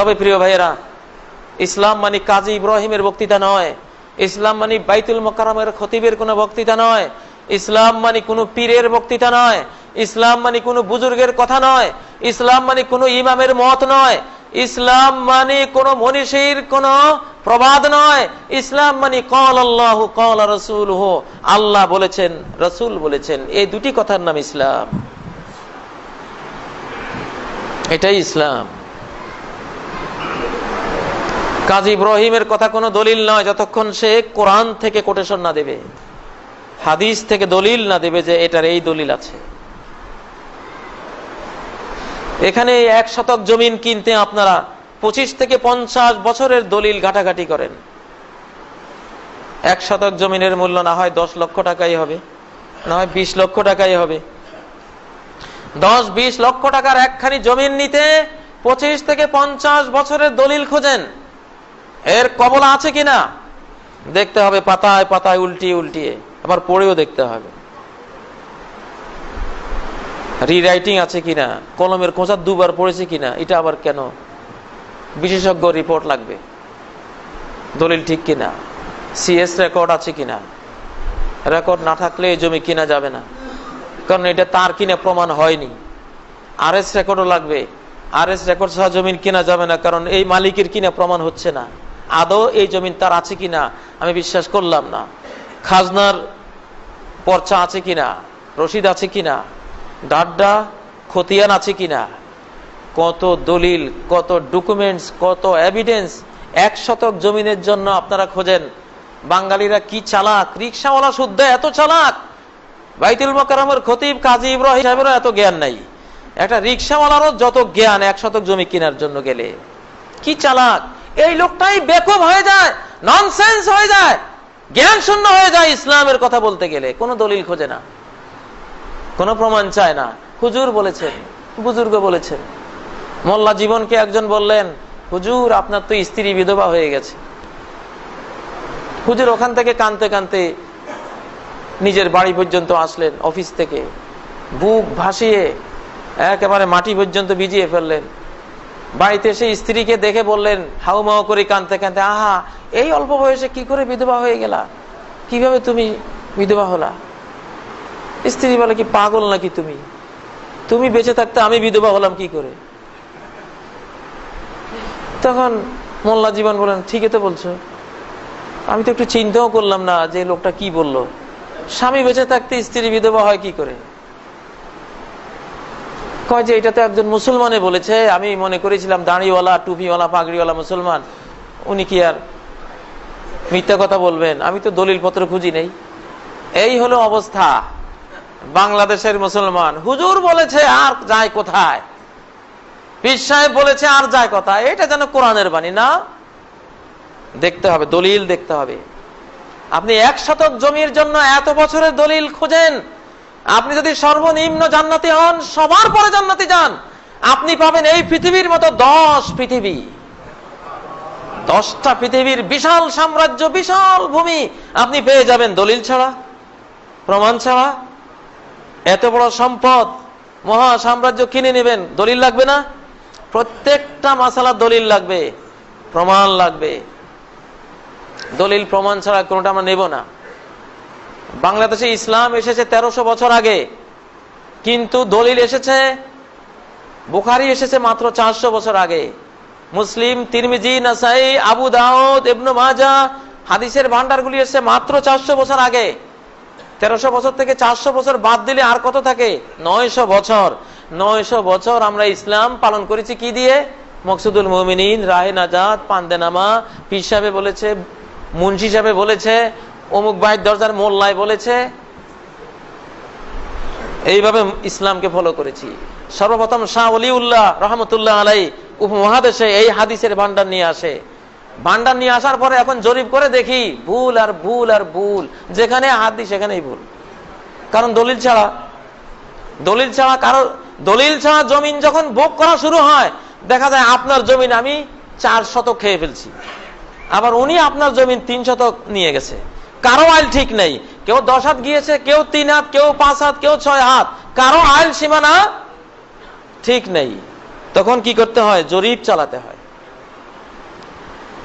তবে প্রিয় ভাইয়েরা, ইসলাম মানে কাজী ইব্রাহিমের বক্তৃতা নয়, ইসলাম মানে বাইতুল মোকারমের খতিবের কোনো বক্তৃতা নয়, ইসলাম মানে কোনো পীরের বক্তৃতা নয়, ইসলাম মানে কোনো বুজুর্গের কথা নয়, ইসলাম মানে কোনো ইমামের মত নয়, ইসলাম মানে কোনো মনীষীর কোন প্রবাদ নয়, ইসলাম মানে কল আল্লাহ কল রসুল হো আল্লাহ বলেছেন, রসুল বলেছেন, এই দুটি কথার নাম ইসলাম। এটাই ইসলাম। কাজী ইব্রাহিমের কথা কোনো দলিল নয়, যতক্ষণ সে কোরআন থেকে কোটেশন না দেবে, হাদিস থেকে দলিল না দেবে যে এটার এই দলিল আছে। এখানে এক শতক জমিন কিনতে আপনারা পঁচিশ থেকে পঞ্চাশ বছরের দলিল ঘাটাঘাটি করেন। এক শতক জমিনের মূল্য না হয় দশ লক্ষ টাকাই হবে, না হয় বিশ লক্ষ টাকাই হবে। দশ বিশ লক্ষ টাকার একখানি জমিন নিতে পঁচিশ থেকে পঞ্চাশ বছরের দলিল খোঁজেন। এর কবলা আছে কিনা? দেখতে হবে, পাতায় পাতায় উল্টিয়ে উল্টিয়ে। আবার পড়েও দেখতে হবে। রিরাইটিং আছে কিনা? কলমের খোঁচা দুবার পড়েছে কিনা? এটা আবার কেন? বিশেষজ্ঞ রিপোর্ট লাগবে। দলিল ঠিক কিনা? সিএস রেকর্ড আছে কিনা? রেকর্ড না থাকলে এই জমি কিনা যাবে না। কারণ এটা তার কিনে প্রমাণ হয়নি। আর এস রেকর্ডও লাগবে। আর এস রেকর্ড ছাড়া জমিন কিনা যাবে না, কারণ এই মালিকের কিনা প্রমাণ হচ্ছে না। আদৌ এই জমিন তার আছে কিনা, আমি বিশ্বাস করলাম না। খাজনার পর্চা আছে কিনা রশিদ আছে কিনা ডাড্ডা খতিয়ান আছে কিনা, কত দলিল, কত ডকুমেন্টস কত এভিডেন্স এক শতক জমিনের জন্য আপনারা খোঁজেন। বাঙালিরা কি চালাক? রিক্সাওয়ালা শুদ্ধ এত চালাক? বাইতুল মকারমের খতিব কাজী ইব্রাহিম সাহেবেরও এত জ্ঞান নাই। একটা রিক্সাওয়ালারও যত জ্ঞান এক শতক জমি কেনার জন্য গেলে। কি চালাক? এই লোকটাই বেকুব হয়ে যায় ননসেন্স হয়ে যায় জ্ঞান শূন্য হয়ে যায় ইসলামের কথা বলতে গেলে। কোনো দলিল খোঁজে না। কোনো প্রমাণ চায় না। হুজুর বলেছেন, বুজুর্গ বলেছেন। মোল্লা জীবনকে একজন বললেন, হুজুর, আপনার তো স্ত্রী বিধবা হয়ে গেছে। হুজুর ওখান থেকে কানতে কানতে নিজের বাড়ি পর্যন্ত আসলেন, অফিস থেকে। বুক ভাসিয়ে একেবারে মাটি পর্যন্ত ভিজিয়ে ফেললেন। বাড়িতে এসে স্ত্রীকে দেখে বললেন হাউমাউ করে কানতে কানতে, আহা, এই অল্প বয়সে কি করে বিধবা হয়ে গেলা? কীভাবে তুমি বিধবা হলা? স্ত্রী বলে কি, পাগল নাকি তুমি? তুমি বেঁচে থাকতে আমি বিধবা হলাম কি করে? তখন মোল্লা জীবন বলেন, ঠিকই তো বলছো। আমি তো একটু চিন্তাও করলাম না যে লোকটা কি বলল। স্বামী বেঁচে থাকতে স্ত্রী বিধবা হয় কি করে? কয় যে এটা তো একজন মুসলমানে বলেছে, আমি মনে করেছিলাম দাঁড়িওয়ালা, টুপিওয়ালা, পাগড়িওয়ালা মুসলমান, উনি কি আর মিথ্যা কথা বলবেন? আমি তো দলিল পত্র খুঁজি নেই। এই হলো অবস্থা বাংলাদেশের মুসলমান। হুজুর বলেছে আর যায় কোথায়? পীর সাহেব বলেছে আর যায় কোথায়? এটা যেন কোরআনের বাণী, না? দেখতে হবে, দলিল দেখতে হবে। আপনি এক শতক জমির জন্য এত বছরের দলিল খোঁজেন আপনি যদি সর্বনিম্ন জান্নাতি হন, সবার পরে জান্নাতি যান। আপনি পাবেন এই পৃথিবীর মতো দশ পৃথিবী। দশটা পৃথিবীর বিশাল সাম্রাজ্য, বিশাল ভূমি আপনি পেয়ে যাবেন দলিল ছাড়া, প্রমাণ ছাড়া। এত বড় সম্পদ, মহা সাম্রাজ্য কিনে নেবেন, দলিল লাগবে না? প্রত্যেকটা মাসালা দলিল লাগবে, প্রমাণ লাগবে। দলিল, প্রমাণ ছাড়া কোনটা আমরা নেব না। বাংলাদেশে ইসলাম এসেছে তেরোশো বছর আগে। কিন্তু দলিল এসেছে, বুখারি এসেছে মাত্র চারশো বছর আগে। মুসলিম, তিরমিজি, নাসাই, আবু দাউদ, ইবনু মাজা হাদিসের ভান্ডারগুলি এসেছে মাত্র চারশো বছর আগে। তেরোশো বছর থেকে চারশো বছর বাদ দিলে আর কত থাকে? নয়শো বছর। নয়শো বছর আমরা ইসলাম পালন করেছি কি দিয়ে? মকসুদুল মোমিনিন রাহে নাজাদ পান্দেনামা, পীর বলেছে, মুন্সি সাহেবে বলেছে অমুক বাইর দরজার মোল্লায় বলেছে, এইভাবে ইসলামকে ফলো করেছি। সর্বপ্রথম শাহ অলিউল্লাহ রহমতুল্লাহ আলাই উপমহাদেশে এই হাদিসের ভান্ডার নিয়ে আসে। ভান্ডার নিয়ে আসার পরে এখন জরিপ করে দেখি, ভুল আর ভুল আর ভুল। যেখানে হাদিস, সেখানেই ভুল। কারণ দলিল ছাড়া দলিল ছাড়া কারও, দলিল ছাড়া জমিন যখন ভোগ করা শুরু হয়, দেখা যায় আপনার জমিন আমি চার শতক খেয়ে ফেলছি। আবার উনি আপনার জমিন তিন শতক নিয়ে গেছে। কারও আইল ঠিক নেই। কেউ দশ হাত গিয়েছে, কেউ তিন হাত, কেউ পাঁচ হাত, কেউ ছয় হাত। কারও আইল সীমানা ঠিক নেই। তখন কি করতে হয়? জরিপ চালাতে হয়।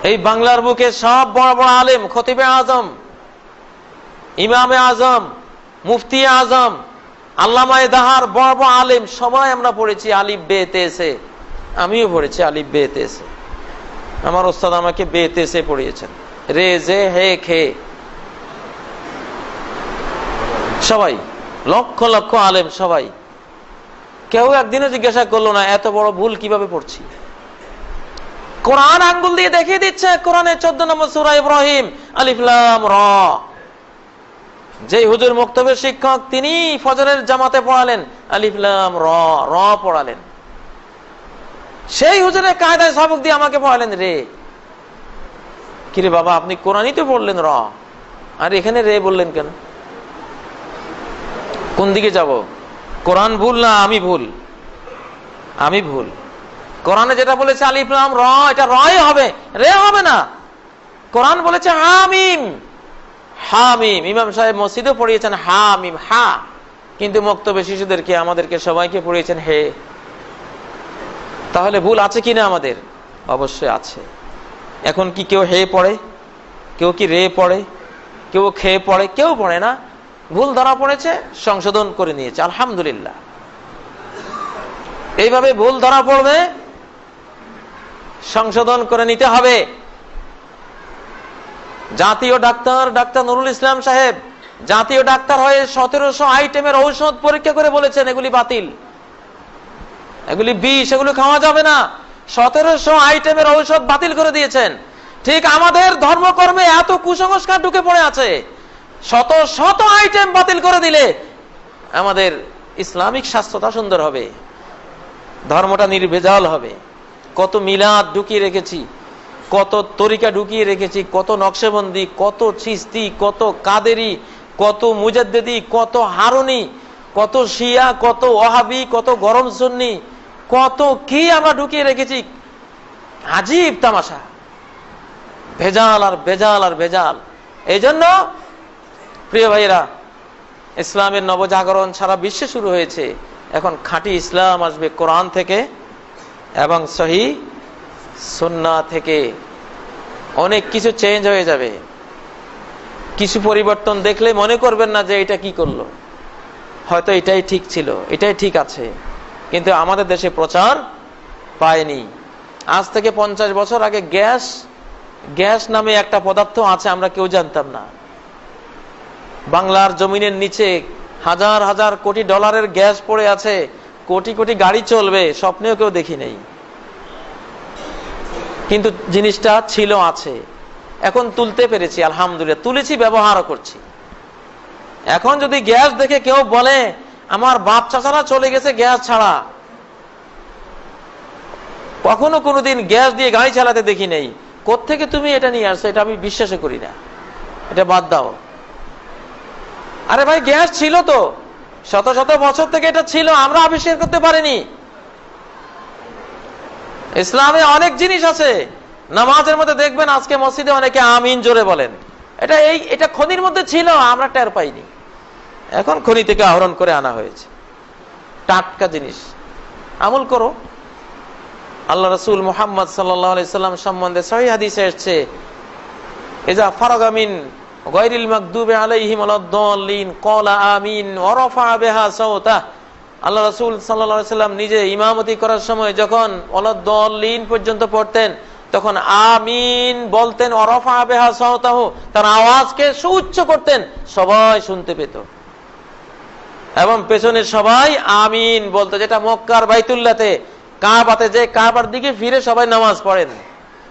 এই বাংলার বুকে সব বড় বড় আলেম, খতিবে আজম, ইমামে আজম, মুফতি আজম, আল্লামায় দাহার, বড় বড় আলেম, সবাই আমরা পড়েছি আলিফ বে তেসে আমিও পড়েছি আলিফ বে তেসে আমার ওস্তাদ আমাকে বে তেসে পড়িয়েছেন। রে জে হে, খে। সবাই, লক্ষ লক্ষ আলেম সবাই। কেউ একদিনও জিজ্ঞাসা করল না, এত বড় ভুল কীভাবে পড়ছি? কোরআন আঙ্গুল দিয়ে দেখিয়ে দিচ্ছে কোরআনের চোদ্দ নম্বর সুরা ইব্রাহিম আলিফলাম র। যে হুজুর মুক্তবের শিক্ষক, তিনি ফজরের জামাতে পড়ালেন আলিফলাম র র পড়ালেন। সেই হুজুরের কায়দায় সবক দিয়ে আমাকে পড়ালেন রে। কিরে বাবা, আপনি কোরআনই তো পড়লেন র। আর এখানে রে বললেন কেন? কোন দিকে যাব? কোরআন ভুল না আমি ভুল? আমি ভুল। কোরআনে যেটা বলেছে আলিফলাম র, এটা রয় হবে, রে হবে না। কোরআন বলেছে হামিম হামিম। ইমাম সাহেব মসজিদও পড়িয়েছেন হামিম, হা। কিন্তু মক্তব্য শিশুদেরকে, আমাদেরকে সবাইকে পড়িয়েছেন হে। তাহলে ভুল আছে কি না আমাদের? অবশ্যই আছে। এখন কি কেউ হে পড়ে? কেউ কি রে পড়ে? কেউ খেয়ে পড়ে? কেউ পড়ে না। ভুল ধরা পড়েছে, সংশোধন করে নিয়েছে। আলহামদুলিল্লাহ। এইভাবে ভুল ধরা পড়বে, সংশোধন করে নিতে হবে। জাতীয় ডাক্তার ডাক্তার নুরুল ইসলাম সাহেব, জাতীয় ডাক্তার হয়ে সতেরোশো আইটেমের ঔষধ পরীক্ষা করে বলেছেন, এগুলি বাতিল। এগুলি বিষ, এগুলি খাওয়া যাবে না। সতেরোশো আইটেমের ঔষধ বাতিল করে দিয়েছেন। ঠিক আমাদের ধর্মকর্মে এত কুসংস্কার ঢুকে পড়ে আছে। শত শত আইটেম বাতিল করে দিলে আমাদের ইসলামিক স্বাস্থ্যটা সুন্দর হবে। ধর্মটা নির্ভেজাল হবে। কত মিলাদ ঢুকিয়ে রেখেছি, কত তরিকা ঢুকিয়ে রেখেছি, কত নকশেবন্দি, কত চিস্তি কত কাদেরি, কত মুজাদ্দেদি, কত হারুনি, কত শিয়া, কত ওহাবি কত গরম সুন্নি, কত কি আমরা ঢুকিয়ে রেখেছি। আজীব তামাশা। ভেজাল আর ভেজাল আর ভেজাল। এই জন্য প্রিয় ভাইরা ইসলামের নবজাগরণ সারা বিশ্বে শুরু হয়েছে। এখন খাঁটি ইসলাম আসবে কোরআন থেকে এবং সহি সন্না থেকে। অনেক কিছু চেঞ্জ হয়ে যাবে। কিছু পরিবর্তন দেখলে মনে করবেন না যে এটা কি করল। হয়তো এটাই ঠিক ছিল, এটাই ঠিক আছে। কিন্তু আমাদের দেশে প্রচার পায়নি। আজ থেকে পঞ্চাশ বছর আগে গ্যাস গ্যাস নামে একটা পদার্থ আছে, আমরা কেউ জানতাম না। বাংলার জমিনের নিচে হাজার হাজার কোটি ডলারের গ্যাস পড়ে আছে, কোটি কোটি গাড়ি চলবে, স্বপ্নেও কেউ দেখি নেই। কিন্তু জিনিসটা ছিল আছে। এখন তুলতে পেরেছি, আলহামদুলিল্লাহ, তুলেছি, ব্যবহারও করছি। এখন যদি গ্যাস দেখে কেউ বলে, আমার বাপ চাচারা চলে গেছে গ্যাস ছাড়া। কখনো কোনোদিন গ্যাস দিয়ে গাড়ি চালাতে দেখি নেই। কোথেকে তুমি এটা নিয়ে আসছো? এটা আমি বিশ্বাসই করি না। এটা বাদ দাও। আরে ভাই, গ্যাস ছিল তো। শত শত বছর থেকে এটা ছিল, আমরা আবিষ্কার করতে পারিনি। ইসলামে অনেক জিনিস আছে। নামাজের মধ্যে দেখবেন আজকে মসজিদে অনেকে আমিন জোরে বলেন। এটা এই, এটা খনির মধ্যে ছিল, আমরা টের পাইনি। এখন খনি থেকে আহরণ করে আনা হয়েছে। টাটকা জিনিস। আমল করো। আল্লাহ রসুল মোহাম্মদ সাল্লাম সম্বন্ধে সহি এসছে এজা ফারাগামিন ক্বালা আমিন আল্লাহ সাল্লাম নিজে ইমামতি করার সময় যখন পর্যন্ত পড়তেন, তখন আমিন বলতেন তার আওয়াজকে সুউচ্চ করতেন, সবাই শুনতে পেত। এবং পেছনে সবাই আমিন বলতো, যেটা মক্কার বাইতুল্লাতে, কাবাতে যে কাবার দিকে ফিরে সবাই নামাজ পড়েন।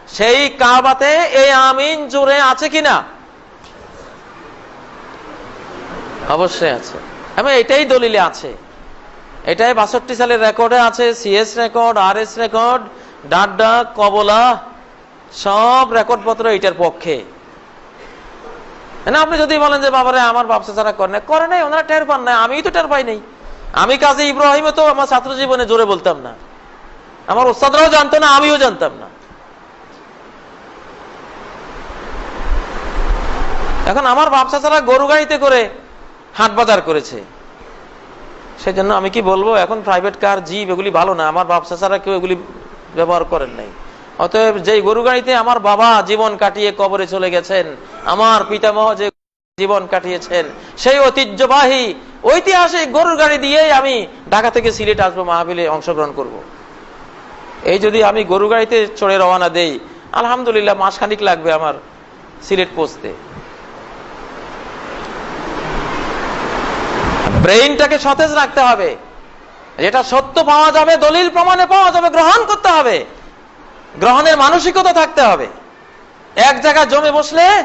সেই কাবাতে এই আমিন জোরে আছে কিনা? অবশ্যই আছে। এবং এটাই দলিলে আছে। এটাই বাষট্টি সালের রেকর্ডে আছে CS record R S record ডাড্ডা কবলা, সব রেকর্ড পত্র এটার পক্ষে। না আপনি যদি বলেন যে, বাবারে, আমার ব্যবসা ছাড়া করে করে নাই, ওনারা টের পান না আমি তো টের পাই নাই। আমি কাজে ইব্রাহিমে তো আমার ছাত্র জীবনে জোরে বলতাম না। আমার ওস্তাদরাও জানতো না, আমিও জানতাম না। এখন আমার ব্যবসা ছাড়া গরু গাড়িতে করে হাট বাজার করেছে। সেই জন্য আমি কি বলব, এখন প্রাইভেট কার জিপ এগুলি ভালো না। আমার ব্যবসা ছাড়া কেউ এগুলি ব্যবহার করেন নাই। অতএব যেই গরু গাড়িতে আমার বাবা জীবন কাটিয়ে কবরে চলে গেছেন, আমার পিতামহ যে জীবন কাটিয়েছেন, সেই ঐতিহ্যবাহী, ঐতিহাসিক গরুর গাড়ি দিয়েই আমি ঢাকা থেকে সিলেট আসব মাহফিলে অংশগ্রহণ করব। এই যদি আমি গরু গাড়িতে চড়ে রওনা দেই, আলহামদুলিল্লাহ মাসখানিক লাগবে আমার সিলেট পৌঁছতে। ব্রেইনটাকে সতেজ রাখতে হবে। যেটা সত্য পাওয়া যাবে, দলিল প্রমাণে পাওয়া যাবে, গ্রহণ করতে হবে। গ্রহণের মানসিকতা থাকতে হবে। এক জায়গায় জমে বসলে,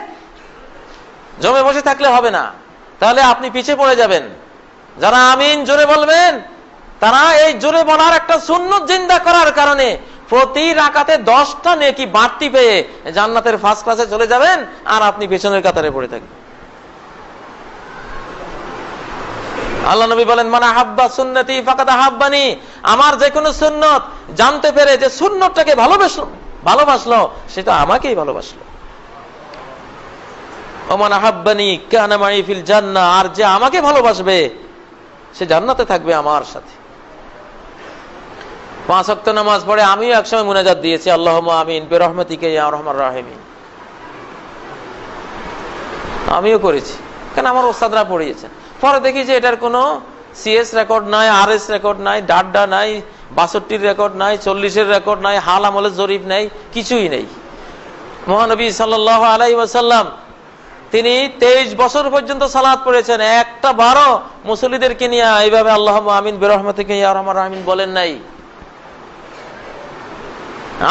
জমে বসে থাকলে হবে না। তাহলে আপনি পিছিয়ে পড়ে যাবেন। যারা আমিন জোরে বলবেন, তারা এই জোরে বলার একটা শূন্য জিন্দা করার কারণে প্রতি রাকাতে দশটা নেকি বাড়তি পেয়ে জান্নাতের ফার্স্ট ক্লাসে চলে যাবেন আর আপনি পেছনের কাতারে পড়ে থাকবেন। আল্লাহ নবী বলেন মানে হাব্বা সুন্নতি ফাকাদ হাব্বানি আমার যে কোনো সুন্নত জানতে পেরে যে সুন্নতটাকে ভালোবাসলো ভালোবাসলো, সেটা আমাকেই ভালোবাসলো। ওমান আহাব্বানি কানা ফিল জান্নাহ। আর যে আমাকে ভালোবাসবে, সে জান্নাতে থাকবে আমার সাথে। পাঁচ অক্ত নামাজ পড়ে আমিও একসময় মুনাজাত দিয়েছি আল্লাহ আমিন বে রহমতিকে রহমান রাহিমিন। আমিও করেছি, কেন আমার ওস্তাদরা পড়িয়েছেন। পরে দেখি যে এটার কোনো সিএস রেকর্ড নাই আর এস রেকর্ড নাই, ডাড্ডা নাই, বাষট্টির রেকর্ড নাই, চল্লিশের রেকর্ড নাই, হাল আমলের জরিপ নাই, কিছুই নেই। মহানবী সাল্লাহ আলাই ওয়াসাল্লাম, তিনি তেইশ বছর পর্যন্ত সালাদ পড়েছেন। একটা বারো মুসলিদেরকে নিয়ে এইভাবে আল্লাহ আমিন বেরহমা থেকে রহমান আমিন বলেন নাই।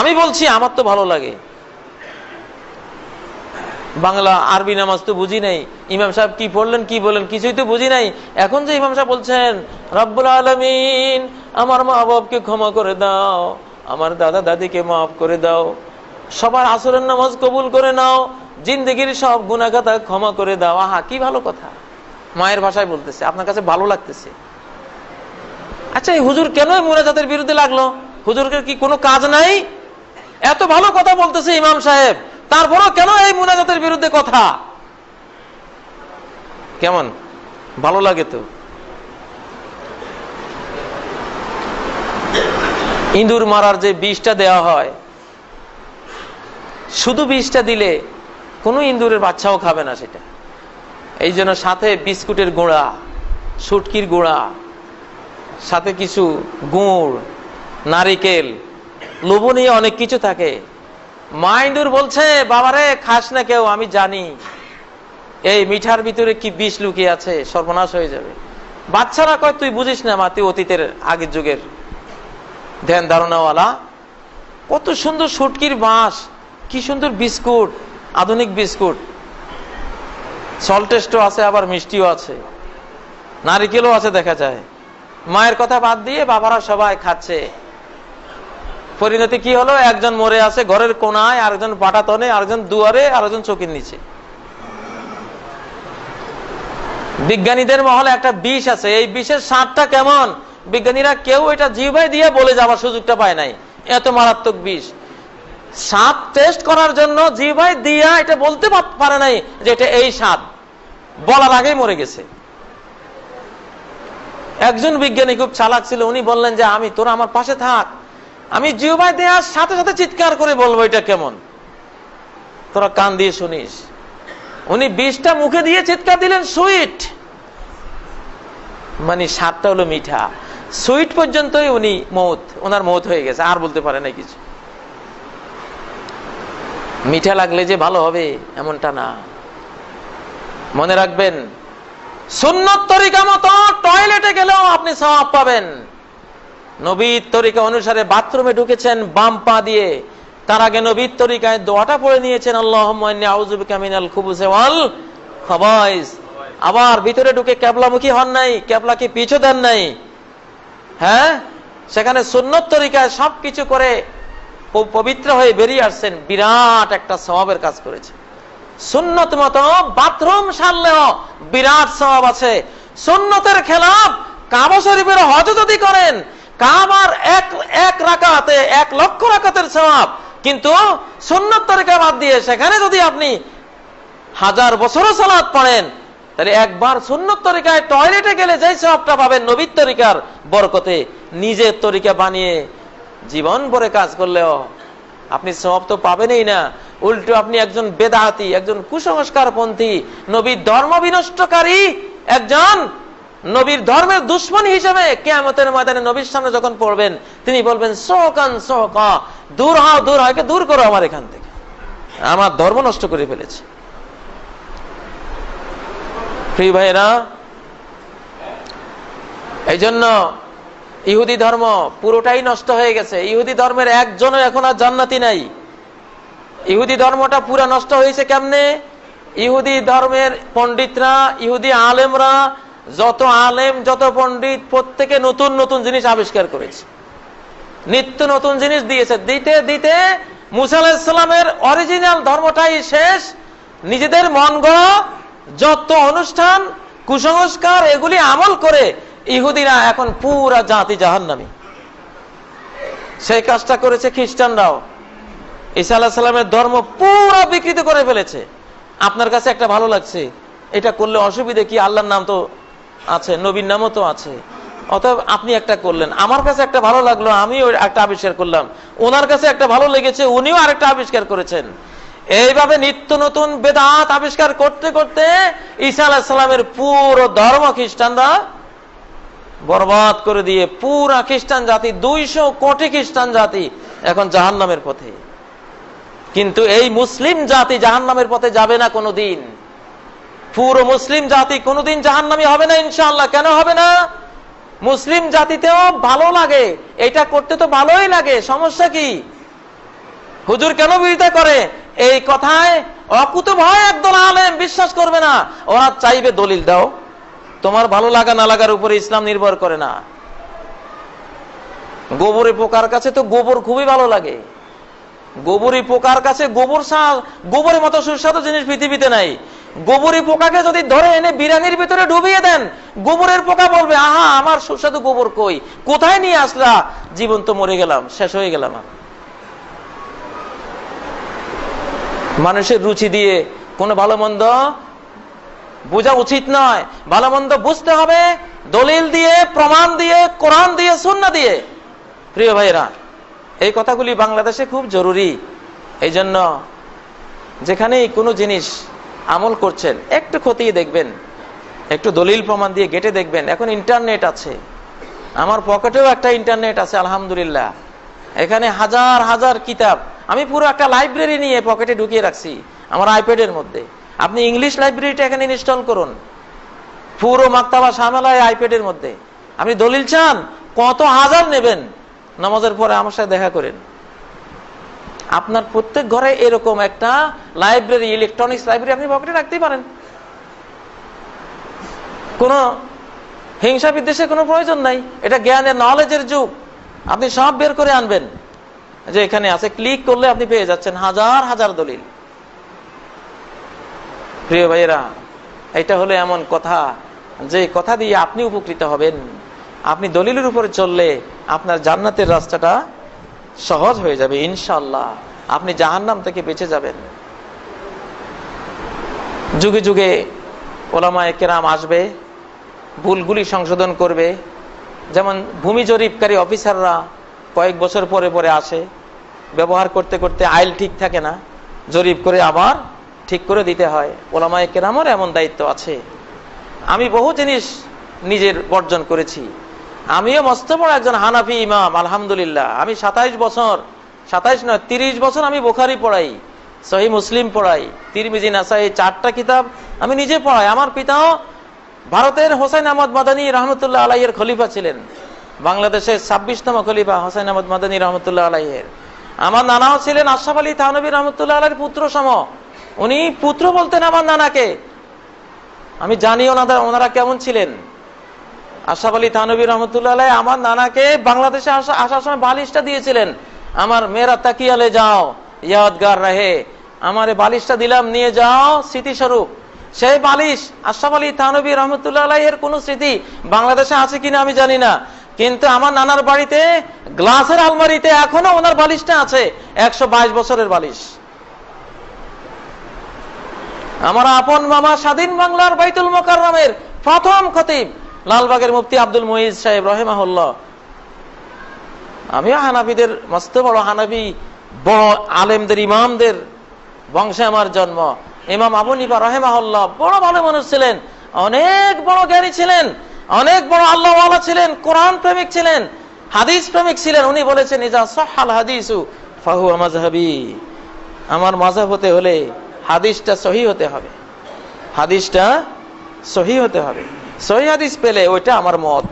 আমি বলছি, আমার তো ভালো লাগে। বাংলা আরবি নামাজ তো বুঝি নাই। ইমাম সাহেব কি পড়লেন, কি বললেন, কিছুই তো বুঝি নাই। এখন যে ইমাম সাহেব বলছেন, রব্বুল আলমিন, আমার মা বাবকে ক্ষমা করে দাও, আমার দাদা দাদিকে মাফ করে দাও, সবার আসরের নামাজ কবুল করে নাও, জিন্দগির সব গুণাগাতা ক্ষমা করে দাও। আহা, কি ভালো কথা। মায়ের ভাষায় বলতেছে, আপনার কাছে ভালো লাগতেছে। আচ্ছা এই হুজুর কেন মুরাজাতের বিরুদ্ধে লাগল? হুজুরকে কি কোনো কাজ নাই? এত ভালো কথা বলতেছে ইমাম সাহেব। তারপরও কেন এই মুনাজাতের বিরুদ্ধে কথা? কেমন? ভালো লাগে তো। ইঁদুর মারার যে বিষটা দেওয়া হয়, শুধু বিষটা দিলে কোনো ইঁদুরের বাচ্চাও খাবে না সেটা। এই জন্য সাথে বিস্কুটের গোড়া সুটকির গোড়া, সাথে কিছু গুড়, নারিকেল, লোভনীয় অনেক কিছু থাকে। মাইন্ডুর বলছে, বাবারে, খাস না কেউ, আমি জানি। এই মিঠার ভিতরে কি বিষ লুকিয়ে আছে, সর্বনাশ হয়ে যাবে। বাচ্চারা কয়, তুই বুঝিস না মা, তুই অতীতের আগের যুগের ধ্যান ধারণাওয়ালা। কত সুন্দর সুটকির বাঁশ, কি সুন্দর বিস্কুট, আধুনিক বিস্কুট। সল্টেস্টও আছে, আবার মিষ্টিও আছে। নারিকেলও আছে, দেখা যায়। মায়ের কথা বাদ দিয়ে বাবারা সবাই খাচ্ছে। পরিণতি কি হলো? একজন মরে আছে ঘরের কোনায়, আরেকজন পাটাতনে আরেকজন দুয়ারে, আরেকজন চোখের নিচে। বিজ্ঞানীদের মহলে একটা বিষ আছে। এই বিষের স্বাদটা কেমন? বিজ্ঞানীরা কেউ এটা জিভাই দিয়ে বলে যাওয়ার সুযোগটা পায় নাই। এত মারাত্মক বিষ। স্বাদ টেস্ট করার জন্য জিভাই দিয়া এটা বলতে পারে নাই যে এটা এই স্বাদ। বলার আগেই মরে গেছে। একজন বিজ্ঞানী খুব চালাক ছিল। উনি বললেন যে, আমি, তোরা আমার পাশে থাক। আমি জিওবাই দেওয়ার সাথে সাথে চিৎকার করে বলব এটা কেমন? তোরা কান দিয়ে শুনিস। উনি বিষটা মুখে দিয়ে চিৎকার দিলেন, সুইট! মানে স্বাদটা হলো মিঠা। সুইট পর্যন্তই উনি মৌত, ওনার মৌত হয়ে গেছে, আর বলতে পারে না কিছু। মিঠা লাগলে যে ভালো হবে, এমনটা না। মনে রাখবেন, সুন্নত তরিকা মতো টয়লেটে গেলেও আপনি সব পাবেন। নবীর তরিকা অনুসারে বাথরুমে ঢুকেছেন, বাম পা দিয়ে। তার আগে নবীর তরিকায় দোয়াটা পড়ে নিয়েছেন আল্লাহ আবার ভিতরে ঢুকে ক্যাবলামুখী হন নাই, ক্যাবলাকে পিছু দেন নাই। হ্যাঁ? সেখানে সুন্নত তরিকায় সবকিছু করে পবিত্র হয়ে বেরিয়ে আসছেন। বিরাট একটা স্বভাবের কাজ করেছে। সুন্নত মতো বাথরুম সারলেও বিরাট স্বভাব আছে। সুন্নতের খেলাফ কাবা শরীফের হজ যদি করেন। কাবার এক এক রাকাতে, এক লক্ষ রাকাতের স্বভাব কিন্তু সুন্নত তরিকা বাদ দিয়ে সেখানে যদি আপনি হাজার বছরও সালাদ পড়েন, তাহলে একবার সুন্নত তরিকায় টয়লেটে গেলে যেই স্বভাবটা পাবেন নবীর তরিকার বরকতে, নিজের তরিকা বানিয়ে জীবন ভরে কাজ করলেও আপনি সব তো পাবেনই না। উল্টো আপনি একজন বেদাহাতি, একজন কুসংস্কারপন্থী, নবীর ধর্ম বিনষ্টকারী একজন নবীর ধর্মের দুশ্মন হিসেবে কেয়ামতের ময়দানে নবীর সামনে যখন পড়বেন, তিনি বলবেন সোকান সোকা দূর হও, দূর হয় দূর করো আমার এখান থেকে। আমার ধর্ম নষ্ট করে ফেলেছে। এই জন্য ইহুদি ধর্ম পুরোটাই নষ্ট হয়ে গেছে। ইহুদি ধর্মের একজনও এখন আর জান্নাতি নাই। ইহুদি ধর্মটা পুরা নষ্ট হয়েছে কেমনে? ইহুদি ধর্মের পণ্ডিতরা, ইহুদি আলেমরা যত আলেম, যত পণ্ডিত, প্রত্যেকে নতুন নতুন জিনিস আবিষ্কার করেছে। নিত্য নতুন জিনিস দিয়েছে। দিতে দিতে মুসা আলাহিসাল্লামের অরিজিনাল ধর্মটাই শেষ। নিজেদের মন যত অনুষ্ঠান, কুসংস্কার, এগুলি আমল করে ইহুদিরা এখন পুরা জাতি জাহান্নামী। সেই কাজটা করেছে খ্রিস্টানরাও। ঈসা আল্লাহ সাল্লামের ধর্ম পুরো বিকৃত করে ফেলেছে। আপনার কাছে একটা ভালো লাগছে। এটা করলে অসুবিধে কি? আল্লাহর নাম তো আছে, নবীর নামও তো আছে। অতএব আপনি একটা করলেন। আমার কাছে একটা ভালো লাগল, আমিও একটা আবিষ্কার করলাম। ওনার কাছে একটা ভালো লেগেছে, উনিও আরেকটা আবিষ্কার করেছেন। এইভাবে নিত্য নতুন বেদাত আবিষ্কার করতে করতে ঈসা আলাহ সাল্লামের পুরো ধর্ম খ্রিস্টানরা বরবাদ করে দিয়ে পুরা খ্রিস্টান জাতি, দুইশো কোটি খ্রিস্টান জাতি এখন জাহান নামের পথে। কিন্তু এই মুসলিম জাতি জাহান নামের পথে যাবে না কোনোদিন। পুরো মুসলিম জাতি কোনোদিন জাহান্নামি হবে না ইনশাল্লাহ কেন হবে না? মুসলিম জাতিতেও ভালো লাগে। এটা করতে তো ভালোই লাগে। সমস্যা কি? হুজুর কেন বিরোধিতা করে? এই কথায় অকুত ভয় একদল আলেম বিশ্বাস করবে না। ওরা চাইবে দলিল দাও। তোমার ভালো লাগা না লাগার উপরে ইসলাম নির্ভর করে না। গোবরে পোকার কাছে তো গোবর খুবই ভালো লাগে। গোবরী পোকার কাছে গোবর সার, গোবরের মতো সুস্বাদু জিনিস পৃথিবীতে নাই। গোবরী পোকাকে যদি ধরে এনে বিরানির ভিতরে ডুবিয়ে দেন, গোবরের পোকা বলবে, আহা, আমার সুস্বাদু গোবর কই? কোথায় নিয়ে আসলা? জীবন তো মরে গেলাম, শেষ হয়ে গেলাম মানুষের রুচি দিয়ে কোনো ভালো মন্দ বোঝা উচিত নয়। ভালো মন্দ বুঝতে হবে, দলিল দিয়ে, প্রমাণ দিয়ে, কোরআন দিয়ে সুন্না দিয়ে। প্রিয় ভাইরা এই কথাগুলি বাংলাদেশে খুব জরুরি। এই জন্য যেখানেই কোনো জিনিস আমল করছেন, একটু খতিয়ে দেখবেন। একটু দলিল প্রমাণ দিয়ে গেটে দেখবেন, এখন ইন্টারনেট আছে। আমার পকেটেও একটা ইন্টারনেট আছে, আলহামদুলিল্লাহ। এখানে হাজার হাজার কিতাব। আমি পুরো একটা লাইব্রেরি নিয়ে পকেটে ঢুকিয়ে রাখছি, আমার আইপ্যাডের মধ্যে। আপনি ইংলিশ লাইব্রেরিটা এখানে ইনস্টল করুন। পুরো মাক্তাবা সামেলায় আইপ্যাডের মধ্যে। আপনি দলিল চান, কত হাজার নেবেন? নামাজের পরে আমার সাথে দেখা করেন। আপনার প্রত্যেক ঘরে এরকম একটা লাইব্রেরি ইলেকট্রনিক্স লাইব্রেরি আপনি পকেটে রাখতেই পারেন। কোন হিংসা বিদ্বেষের কোনো প্রয়োজন নাই। এটা জ্ঞানের নলেজের যুগ। আপনি সব বের করে আনবেন। যে এখানে আছে ক্লিক করলে আপনি পেয়ে যাচ্ছেন হাজার হাজার দলিল। প্রিয় ভাইয়েরা, এটা হলো এমন কথা যে কথা দিয়ে আপনি উপকৃত হবেন। আপনি দলিলের উপরে চললে আপনার জান্নাতের রাস্তাটা সহজ হয়ে যাবে ইনশাল্লাহ আপনি জাহান্নাম থেকে বেঁচে যাবেন। যুগে যুগে ওলামায় কেরাম আসবে, ভুলগুলি সংশোধন করবে। যেমন ভূমি জরিপকারী অফিসাররা কয়েক বছর পরে পরে আসে, ব্যবহার করতে করতে আইল ঠিক থাকে না, জরিপ করে আবার ঠিক করে দিতে হয়। ওলামায় কেরামর এমন দায়িত্ব আছে। আমি বহু জিনিস নিজের বর্জন করেছি। আমিও মস্ত বড় একজন হানাফি ইমাম, আলহামদুলিল্লাহ। আমি সাতাইশ বছর, সাতাইশ নয়, তিরিশ বছর আমি বোখারি পড়াই, সহি মুসলিম পড়াই, তিরমিজি, নাসাই, চারটা কিতাব আমি নিজে পড়াই। আমার পিতাও ভারতের হোসেন আহমদ মাদানী রহমতুল্লাহ আলাইয়ের খলিফা ছিলেন। বাংলাদেশের ছাব্বিশতম খলিফা হোসেন আহমদ মাদানী রহমতুল্লাহ আলাইয়ের আমার নানাও ছিলেন আশরাফ আলী থানবী রহমতুল্লাহ আলাইয়ের পুত্র সম উনি পুত্র বলতেন আমার নানাকে। আমি জানি ওনাদের, ওনারা কেমন ছিলেন। আশাফ আলী থানবী রহমতুল্লাহ আমার নানাকে বাংলাদেশে আসা আসার সময় বালিশটা দিয়েছিলেন। আমার মেয়েরা তাকিয়ালে যাও, ইয়াদগার রাহে। আমার বালিশটা দিলাম, নিয়ে যাও, স্মৃতিস্বরূপ। সেই বালিশ আশাফ আলী থানবী রহমতুল্লাহ এর কোন স্মৃতি বাংলাদেশে আছে কিনা আমি জানি না। কিন্তু আমার নানার বাড়িতে গ্লাসের আলমারিতে এখনও ওনার বালিশটা আছে, একশো বাইশ বছরের বালিশ। আমার আপন মামা স্বাধীন বাংলার বাইতুল মোকাররমের প্রথম খতিব লালবাগের মুফতি আব্দুল মহিদ সাহেব, রহেমাহুল্লাহ। আমিও হানাবিদের মস্ত বড় হানাবি বড় আলেমদের, ইমামদের বংশে আমার জন্ম। ইমাম আবু নিপা রহেমাহল্লা বড় ভালো মানুষ ছিলেন, অনেক বড় জ্ঞানী ছিলেন, অনেক বড় আল্লাহওয়ালা ছিলেন, কোরআন প্রেমিক ছিলেন, হাদিস প্রেমিক ছিলেন। উনি বলেছেন আমার মাঝাব হতে হলে হাদিসটা সহি হতে হবে। হাদিসটা সহি হতে হবে। সহি হাদিস পেলে ওইটা আমার মত।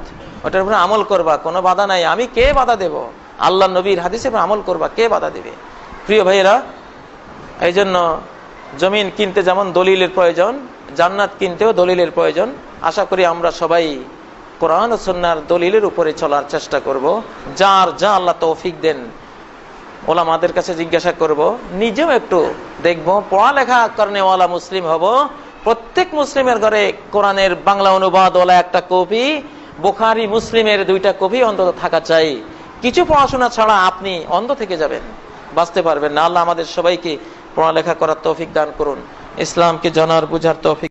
ওটার উপরে আমল করবা, কোনো বাধা নাই। আমি কে বাধা দেব? আল্লাহ নবীর হাদিসের উপর আমল করবা, কে বাধা দেবে? প্রিয় ভাইয়েরা এই জন্য জমিন কিনতে যেমন দলিলের প্রয়োজন, জান্নাত কিনতেও দলিলের প্রয়োজন। আশা করি আমরা সবাই কোরআন ও সন্ন্যার দলিলের উপরে চলার চেষ্টা করব। যার যা আল্লাহ তৌফিক দেন, ওলামাদের কাছে জিজ্ঞাসা করব। নিজেও একটু দেখব, পড়ালেখা করেওয়ালা মুসলিম হব প্রত্যেক মুসলিমের ঘরে কোরআনের বাংলা অনুবাদ ওলা একটা কপি, বোখারি, মুসলিমের দুইটা কপি অন্তত থাকা চাই। কিছু পড়াশোনা ছাড়া আপনি অন্ধ থেকে যাবেন, বাঁচতে পারবেন না। আল্লাহ আমাদের সবাইকে পড়ালেখা করার তৌফিক দান করুন। ইসলামকে জানার, বুঝার তৌফিক